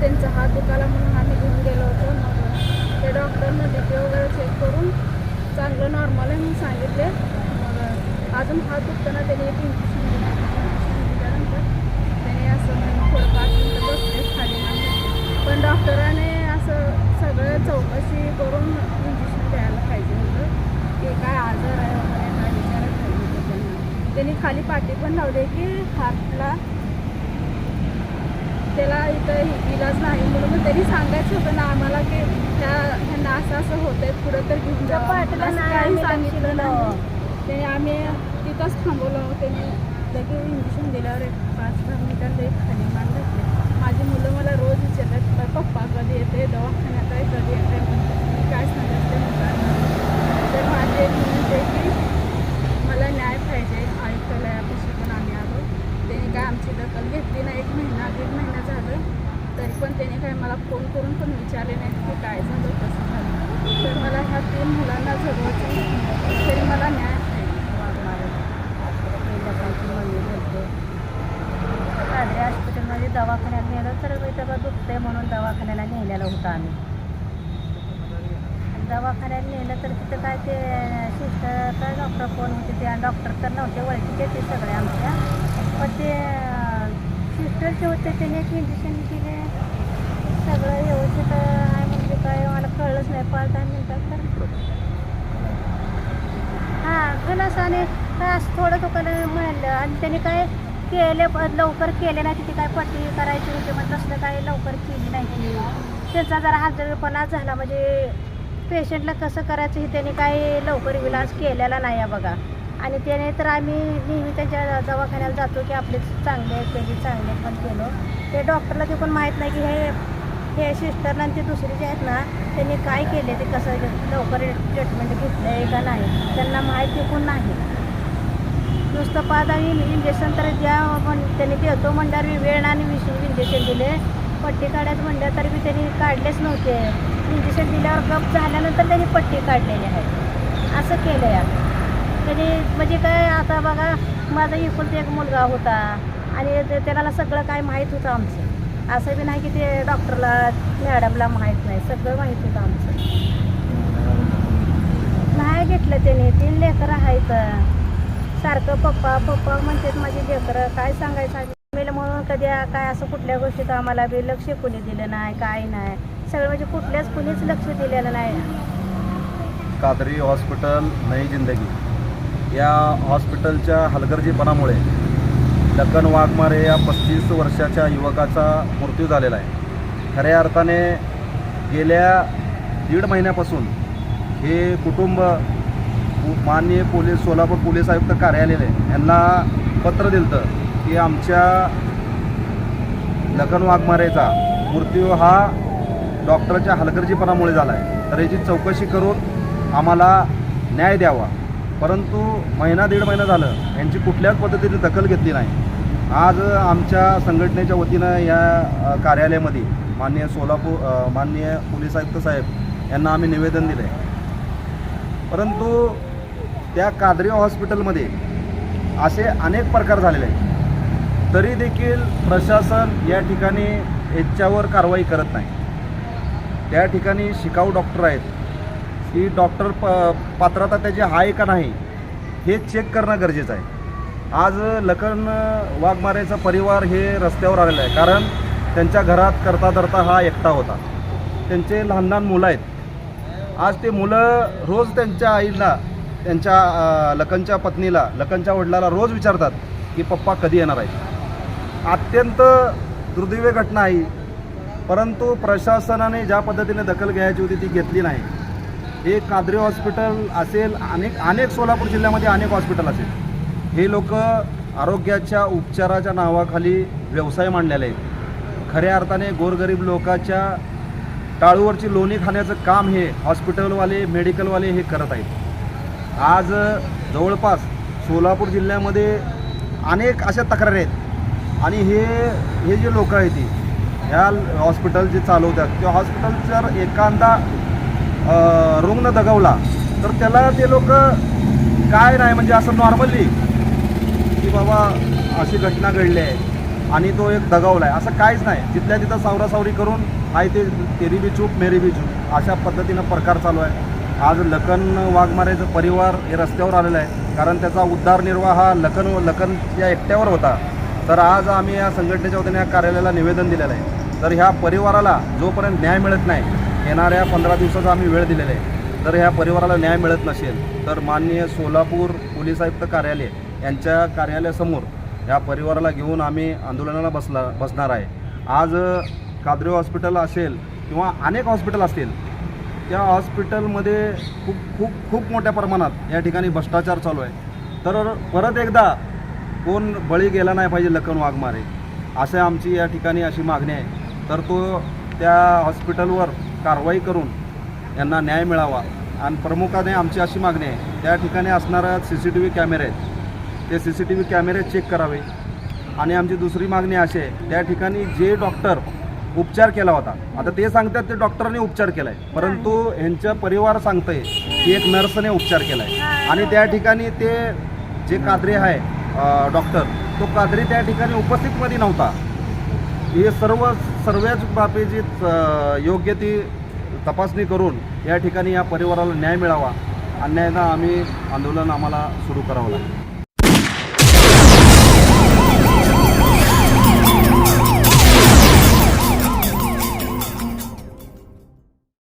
त्यांचा हात दुखाला म्हणून आम्ही घेऊन गेलो होतो. मग ते डॉक्टरनं डी पी वगैरे चेक करून चांगलं नॉर्मल आहे म्हणून सांगितले. मग अजून हात दुखताना त्याने एक इंजेक्शन दिलं. इंजेक्शन दिल्यानंतर त्याने असं म्हणजे थोडं पाच मिनटं बसले खाली मांडून पण डॉक्टराने असं सगळं चौकशी करून इंजेक्शन द्यायला पाहिजे होतं. की काय आजार आहे वगैरे काय विचारायला पाहिजे होतं त्यांना. त्यांनी खाली पाठी पण लावली की हातला त्याला इथं इलाज नाही म्हणून मग त्यांनी सांगायचं होतं ना आम्हाला की त्या ह्यांना असं असं होतंय पुढं तर घेऊन जा काही सांगितलं नाही. त्याने आम्ही तिथंच थांबवलं. त्याने लगेच इंजेक्शन दिल्यावर एक पाच दहा मिनिटात एक खाली मान घातले. माझी मुलं मला रोज विचारतात पप्पा कधी येते दवाखान्यात आहे कधी येते म्हणते मी काय सांगितलं मुलांना तर माझे एक म्हणते की मला न्याय पाहिजे आयुक्तालयापाशी पण आम्ही आलो त्यांनी काय आमची दखल घेतली नाही एक महिना दीड महिना झालं तरी पण त्याने काय मला फोन करून पण विचारले नाहीत की काय झालं कसं झालं तर मला ह्या तीन मुलांना जगवायचं तरी मला न्याय पाहिजे कादरे हॉस्पिटलमध्ये दवाखान्यात नेलं तर इथं दुखतंय म्हणून दवाखान्याला नेलेलं होतं आम्ही. आणि दवाखान्यात नेलं तर तिथं काय ते सिस्टर काय डॉक्टर कोण होते ते डॉक्टर तर नव्हते ओळखीचे ते सगळे आमच्या. पण ते सिस्टरचे होते त्याने एक इंजेक्शन दिले सगळं व्यवस्थित आहे म्हणजे काय मला कळलंच नाही. पाच दहा मिनटात तर. हां खलासाने काय असं थोडं दुकानं म्हणलं आणि त्याने काय केले लवकर केले नाही तिथे काय पट्टी करायची होती मग तसलं काय लवकर केली नाही. त्यांचा जरा हजरपणा झाला म्हणजे पेशंटला कसं करायचं हे त्याने काय लवकर विलास केलेला नाही आहे बघा. आणि त्याने तर आम्ही नेहमी त्यांच्या दवाखान्याला जातो की आपले चांगले आहेत चांगले पण केलो. ते डॉक्टरला ते पण माहीत नाही की हे हे सिस्टरला आणि ते दुसरे जे आहेत ना त्यांनी काय केले ते कसं लवकर ट्रीटमेंट घेतलं आहे का नाही त्यांना माहिती पण नाही. नुसतं पाच आणि इंजेक्शन तर द्या म्हण त्यांनी देतो म्हणल्यावर वेळ आणि विष इंजेक्शन दिले. पट्टी काढायचं म्हणलं तरी बी त्यांनी काढलेच नव्हते. इंजेक्शन दिल्यावर गप झाल्यानंतर त्यांनी पट्टी काढलेली आहे. असं केलं आहे त्यांनी म्हणजे काय आता बघा माझा एकुलता एक मुलगा होता आणि ते- त्याला सगळं काय माहीत होतं आमचं. असं बी नाही की ते डॉक्टरला मॅडमला माहीत नाही सगळं माहीत होतं आमचं. नाही घेतलं त्याने. तीन लेकरं आहेत. सारखं पप्पा पप्पा म्हणतात माझी लेकरं काय सांगायचं आम्ही मेलं म्हणून कधी काय असं कुठल्या गोष्टीत आम्हाला बी लक्ष कोणी दिलं नाही काय नाही. सगळं म्हणजे कुठल्याच कुणीच लक्ष दिलेलं नाही. कादरी हॉस्पिटल नई जिंदगी. या हॉस्पिटलच्या हलगर्जीपणामुळे लखन वाघमारे या पस्तीस वर्षाच्या युवकाचा मृत्यू झालेला आहे. खऱ्या अर्थाने गेल्या दीड महिन्यापासून हे कुटुंब माननीय पोलीस सोलापूर पोलीस आयुक्त कार्यालय यांना पत्र दिलं की आमच्या लखन वाघमारेचा मृत्यू हा डॉक्टरच्या हलगर्जीपणामुळे झाला आहे तर याची चौकशी करून आम्हाला न्याय द्यावा. परंतु महिना दीड महिना झालं यांची कुठल्याच पद्धतीने दखल घेतली नाही. आज आमच्या संघटनेच्या वतीनं या कार्यालयामध्ये माननीय सोलापूर माननीय पोलीस आयुक्त साहेब यांना आम्ही निवेदन दिलं आहे परंतु त्या कादरी हॉस्पिटलमध्ये असे अनेक प्रकार झालेले आहेत. तरी देखील प्रशासन या ठिकाणी याच्यावर कारवाई करत नाही. त्या ठिकाणी शिकाऊ डॉक्टर आहेत. की डॉक्टर प पात्रता त्याची आहे का नाही हे चेक करणं गरजेचं आहे. आज लखन वाघमारेचा परिवार हे रस्त्यावर आलेला आहे. कारण त्यांच्या घरात करता धरता हा एकटा होता. त्यांचे लहान लहान मुलं आहेत. आज ते मुलं रोज त्यांच्या आईला त्यांच्या लखनच्या पत्नीला लखनच्या वडिलाला रोज विचारतात की पप्पा कधी येणार आहे अत्यंत दुर्दैवी घटना आहे परंतु प्रशासनाने ज्या पद्धतीने दखल घ्यायची होती ती घेतली नाही. हे कादरी हॉस्पिटल असेल अनेक अनेक सोलापूर जिल्ह्यामध्ये अनेक हॉस्पिटल असेल. हे लोक आरोग्याच्या उपचाराच्या नावाखाली व्यवसाय मांडलेले आहेत. खऱ्या अर्थाने गोरगरीब लोकाच्या टाळूवरची लोणी खाण्याचं काम हे हॉस्पिटलवाले मेडिकलवाले हे करत आहेत. आज जवळपास सोलापूर जिल्ह्यामध्ये अनेक अशा तक्रारी आहेत. आणि हे हे जे लोक आहेत ती ह्या हॉस्पिटल जे चालवतात त्या हॉस्पिटल जर एखादा रुग्ण दगावला तर त्याला ते लोक काय नाही म्हणजे असं नॉर्मली की बाबा अशी घटना घडली आहे आणि तो एक दगावला आहे. असं काहीच नाही. तिथल्या तिथं सावरासावरी करून आहे ते तेरी बी चूप मेरी बी चूप अशा पद्धतीनं प्रकार चालू आहे. आज लखन वाघमारेचं परिवार हे रस्त्यावर आलेलं आहे. कारण त्याचा उद्धारनिर्वाह हा लखन लखन या एकट्यावर होता. तर आज आम्ही या संघटनेच्या वतीने या कार्यालयाला निवेदन दिलेलं आहे. तर ह्या परिवाराला जोपर्यंत न्याय मिळत नाही येणाऱ्या पंधरा दिवसाचा आम्ही वेळ दिलेला आहे. तर ह्या परिवाराला न्याय मिळत नसेल तर माननीय सोलापूर पोलीस आयुक्त कार्यालय यांच्या कार्यालयासमोर या परिवाराला घेऊन आम्ही आंदोलनाला बसला बसणार आहे. आज अ, काद्रे हॉस्पिटल असेल किंवा अनेक हॉस्पिटल असतील त्या हॉस्पिटलमध्ये खूप खूप खूप मोठ्या प्रमाणात या ठिकाणी भ्रष्टाचार चालू आहे. तर परत एकदा कोण बळी गेला नाही पाहिजे लखन वाघमारे असं आमची या ठिकाणी अशी मागणी आहे. तर तो त्या हॉस्पिटलवर कारवाई करून यांना न्याय मिळावा. आणि प्रमुखाने आमची अशी मागणी आहे त्या ठिकाणी असणारा सी सी टी व्ही कॅमेरे आहेत. ते सी सी टी व्ही कॅमेरे चेक करावे. आणि आमची दुसरी मागणी अशी आहे त्या ठिकाणी जे डॉक्टर उपचार केला होता. आता ते सांगतात ते डॉक्टरने उपचार केला आहे परंतु ह्यांचा परिवार सांगतंय की एक नर्सने उपचार केला आहे आणि त्या ठिकाणी ते जे काद्रे आहे डॉक्टर तो काद्रे त्या ठिकाणी उपस्थितमध्ये नव्हता. हे सर्व सर्वच बाबीची जी योग्य ती तपासणी करून या ठिकाणी या परिवाराला न्याय मिळावा. अन्यायानं आम्ही आंदोलन आम्हाला सुरू करावं लागेल.